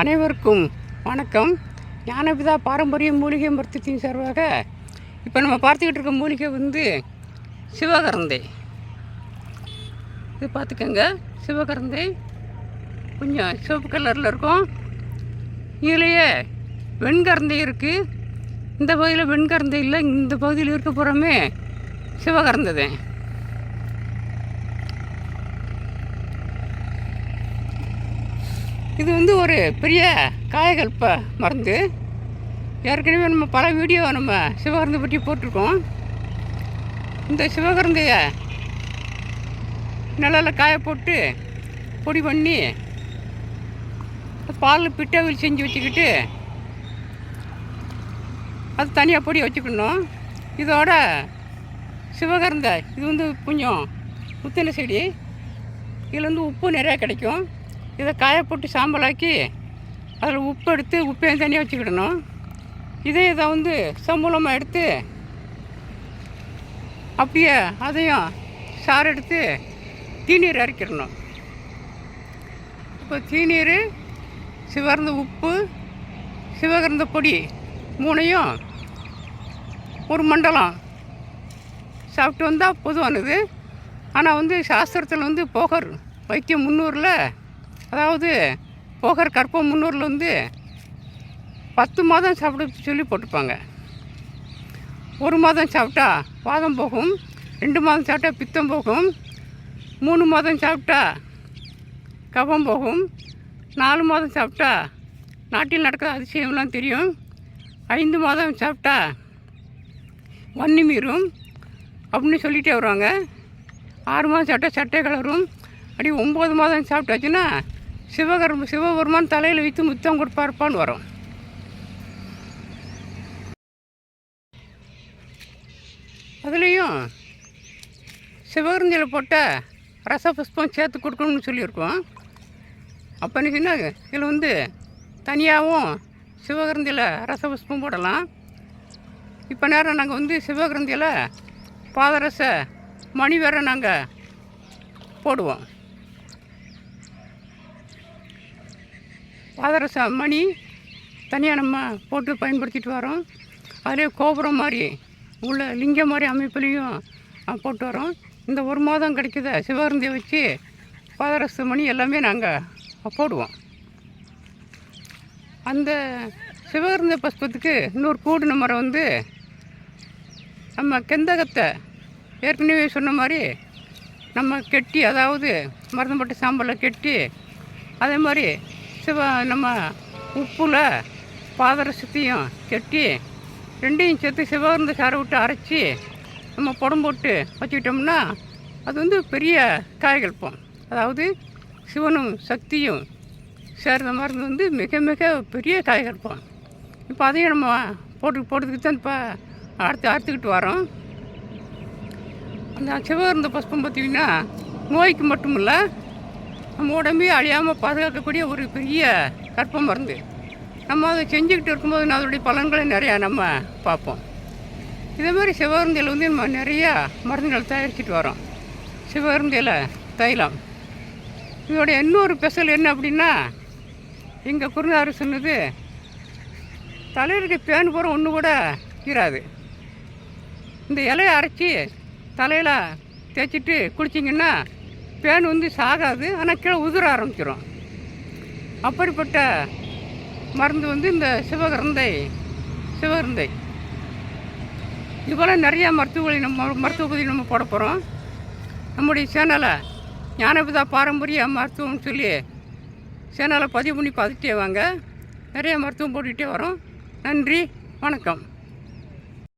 அனைவருக்கும் வணக்கம். ஞானபிதா பாரம்பரிய மூலிகை மருத்துவத்தின் சார்பாக இப்போ நம்ம பார்த்துக்கிட்டு இருக்க மூலிகை வந்து சிவகரந்தை. இது பார்த்துக்கோங்க. சிவகரந்தை கொஞ்சம் சிவப்பு கலரில் இருக்கும். இதுலேயே வெண்கரந்தை இருக்குது இந்த பகுதியில் வெண்கரந்தை இல்லை இந்த பகுதியில் இருக்க போகிறோமே சிவகரந்தை தான் இது வந்து ஒரு பெரிய காயகல்ப மருந்து. ஏற்கனவே நம்ம பல வீடியோ நம்ம சிவகருந்தை பற்றி போட்டிருக்கோம். இந்த சிவகருந்தையை நிழலில் காய போட்டு பொடி பண்ணி பால் பிட்டாவில் செஞ்சு வச்சுக்கிட்டு அது தனியாக பொடி வச்சுக்கணும். இதோட சிவகருந்தை இது வந்து கொஞ்சம் முத்தின செடி இதில் வந்து உப்பு நிறையா கிடைக்கும். இதை காய போட்டு சாம்பலாக்கி அதில் உப்பு எடுத்து உப்பையும் தனியாக வச்சுக்கிடணும். இதே இதை வந்து சம்பளமாக எடுத்து அப்படியே அதையும் சாறு எடுத்து தீநீர் அரைக்கிடணும். இப்போ தீநீர் சிவகர்ந்த உப்பு சிவகர்ந்த பொடி மூணையும் ஒரு மண்டலம் சாப்பிட்டு வந்தால் பொதுவானது. ஆனால் வந்து சாஸ்திரத்தில் வந்து போகர் வைத்தியம் முன்னூறில் அதாவது போகர் கற்பம் முன்னூரில் வந்து பத்து மாதம் சாப்பிட சொல்லி போட்டிருப்பாங்க ஒரு மாதம் சாப்பிட்டா வாதம் போகும் ரெண்டு மாதம் சாப்பிட்டா பித்தம் போகும் மூணு மாதம் சாப்பிட்டா கபம் போகும் நாலு மாதம் சாப்பிட்டா நாட்டில் நடக்கிற அதிசயம்லாம் தெரியும் ஐந்து மாதம் சாப்பிட்டா வன்னி மீறும் அப்படின்னு சொல்லிகிட்டே வருவாங்க. ஆறு மாதம் சாப்பிட்டா சட்டை கலரும் அப்படி ஒம்பது மாதம் சாப்பிட்டாச்சுன்னா சிவகர்ம சிவபெருமான் தலையில் வைத்து முத்தம் கொடுப்பாருப்பான்னு வரும். அதுலேயும் சிவகரஞ்சியில் போட்ட ரசபுஷ்பம் சேர்த்து கொடுக்கணும்னு சொல்லியிருக்கோம். அப்போ என்ன சொன்னாங்க இதில் வந்து தனியாகவும் சிவகரந்தியில் ரசபுஷ்பம் போடலாம். இப்போ நேரம் நாங்கள் வந்து சிவகரந்தியில் பாதரச மணி வேற நாங்கள் போடுவோம். பாதரச மணி தனியாக நம்ம போட்டு பயன்படுத்திட்டு வரோம். அதிலே கோபுரம் மாதிரி உள்ள லிங்கம் மாதிரி அமைப்புலேயும் போட்டு வரோம். இந்த ஒரு மாதம் கிடைக்கித சிவகரந்தியை வச்சு பாதரச மணி எல்லாமே நாங்கள் போடுவோம். அந்த சிவகருந்த புஷ்பத்துக்கு இன்னொரு கூடின மரம் வந்து நம்ம கெந்தகத்தை ஏற்கனவே சொன்ன மாதிரி நம்ம கெட்டி அதாவது மருந்தம்பட்டு சாம்பலை கெட்டி அதே மாதிரி சிவ நம்ம உப்புல பாதரசத்தையும் கெட்டி ரெண்டையும் சேர்த்து சிவகர்ந்த சாரை விட்டு அரைச்சி நம்ம புடம் போட்டு வச்சுக்கிட்டோம்னா அது வந்து பெரிய காய்கல்பம் அதாவது சிவனும் சக்தியும் சேர்ந்த மருந்து வந்து மிக மிக பெரிய காய்கல்பம் இப்போ அதையும் நம்ம போட்டு போட்டுக்கிட்டு தான் இப்போ அறுத்து அறுத்துக்கிட்டு வரோம். அந்த சிவகருந்த புஷ்பம் பார்த்திங்கன்னா நோய்க்கு மட்டும் இல்லை நம்ம உடம்பையும் அழியாமல் பாதுகாக்கக்கூடிய ஒரு பெரிய கற்ப மருந்து நம்ம அதை செஞ்சுக்கிட்டு இருக்கும்போது அதனுடைய பலன்களை நிறையா நம்ம பார்ப்போம். இதே மாதிரி சிவகருந்தையில் வந்து நம்ம நிறையா மருந்துகள் தயாரிச்சுட்டு வரோம். சிவகருந்தையில் தைலம். இதோட இன்னொரு ஸ்பெஷல் என்ன அப்படின்னா எங்கள் குருநாறு சொன்னது தலையிலுக்கு பேன் பூரா ஒன்று கூட இராது இந்த இலையை அரைச்சி தலையில் தேய்ச்சிட்டு குளிச்சிங்கன்னா பேன் வந்து சாகாது ஆனால் கீழே உதிர ஆரம்பிச்சிடும் அப்படிப்பட்ட மருந்து வந்து இந்த சிவகரந்தை சிவகரந்தை. இதுபோல் நிறையா மருத்துவங்களை நம்ம மருத்துவ பகுதி நம்ம போட போகிறோம் நம்முடைய சேனலை ஞானபிதா பாரம்பரிய மருத்துவம்னு சொல்லி சேனலை பதிவு பண்ணி பார்த்துட்டே வாங்க. நிறைய மருத்துவம் போட்டுக்கிட்டே வரோம். நன்றி வணக்கம்.